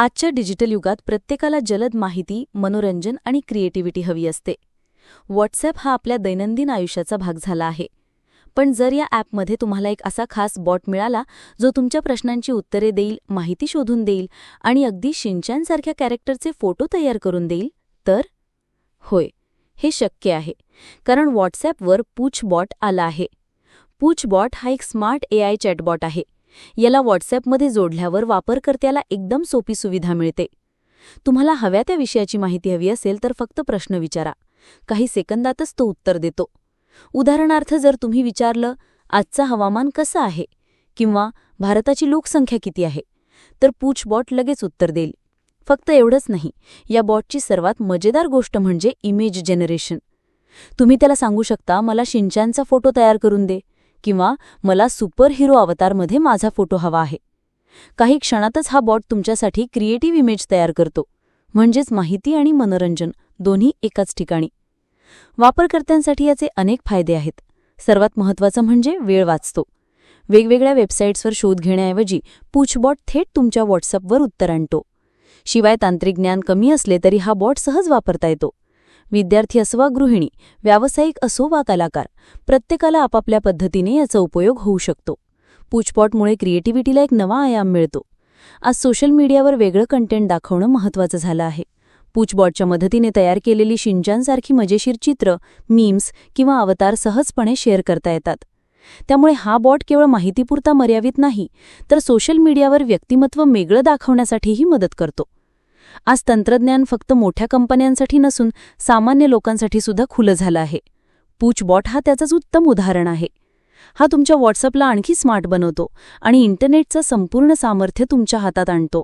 आजच्या डिजिटल युगात प्रत्येकाला जलद माहिती मनोरंजन आणि क्रिएटिव्हिटी हवी असते. व्हॉट्सॲप हा आपल्या दैनंदिन आयुष्याचा भाग झाला आहे. पण जर या ॲपमध्ये तुम्हाला एक असा खास बॉट मिळाला जो तुमच्या प्रश्नांची उत्तरे देईल माहिती शोधून देईल आणि अगदी शिंचांसारख्या कॅरेक्टरचे फोटो तयार करून देईल तर? होय हे शक्य आहे. कारण व्हॉट्सॲपवर पूछ बॉट आला आहे. पूछ बॉट हा एक स्मार्ट ए आय चॅटबॉट आहे. याला व्हॉट्सॲपमध्ये जोडल्यावर वापरकर्त्याला एकदम सोपी सुविधा मिळते. तुम्हाला हव्या त्या विषयाची माहिती हवी असेल तर फक्त प्रश्न विचारा. काही सेकंदातच तो उत्तर देतो. उदाहरणार्थ जर तुम्ही विचारलं आजचा हवामान कसं आहे? किंवा भारताची लोकसंख्या किती आहे? तर पूछ बॉट लगेच उत्तर देईल. फक्त एवढंच नाही या बॉटची सर्वात मजेदार गोष्ट म्हणजे इमेज जनरेशन. तुम्ही त्याला सांगू शकता मला शिंचांचा फोटो तयार करून दे. किंवा मला सुपर हिरो अवतारमध्ये माझा फोटो हवा आहे. काही क्षणातच हा बॉट तुमच्यासाठी क्रिएटिव्ह इमेज तयार करतो. म्हणजेच माहिती आणि मनोरंजन दोन्ही एकाच ठिकाणी. वापरकर्त्यांसाठी याचे अनेक फायदे आहेत. सर्वात महत्त्वाचं म्हणजे वेळ वाचतो. वेगवेगळ्या वेबसाईट्सवर शोध घेण्याऐवजी पूछबॉट थेट तुमच्या व्हॉट्सअपवर उत्तर आणतो. शिवाय तांत्रिक ज्ञान कमी असले तरी हा बॉट सहज वापरता येतो. विद्यार्थी असो वा गृहिणी व्यावसायिक असो वा कलाकार प्रत्येकाला आपापल्या पद्धतीने याचा उपयोग होऊ शकतो. पूचपॉटमुळे क्रिएटिव्हिटीला एक नवा आयाम मिळतो. आज सोशल मीडियावर वेगळं कंटेंट दाखवणं महत्त्वाचं झालं आहे. पूचबॉटच्या मदतीने तयार केलेली शिंचांसारखी मजेशीर चित्र मीम्स किंवा अवतार सहजपणे शेअर करता येतात. त्यामुळे हा बॉट केवळ माहितीपुरता मर्यादित नाही तर सोशल मीडियावर व्यक्तिमत्व वेगळं दाखवण्यासाठीही मदत करतो. आज तंत्रज्ञान फक्त मोठ्या कंपन्यांसाठी नसून सामान्य लोकांसाठी सुद्धा खुलं झालं आहे. पूचबॉट हा त्याचंच उत्तम उदाहरण आहे. हा तुमच्या व्हॉट्सअपला आणखी स्मार्ट बनवतो आणि इंटरनेटचं संपूर्ण सामर्थ्य तुमच्या हातात आणतो.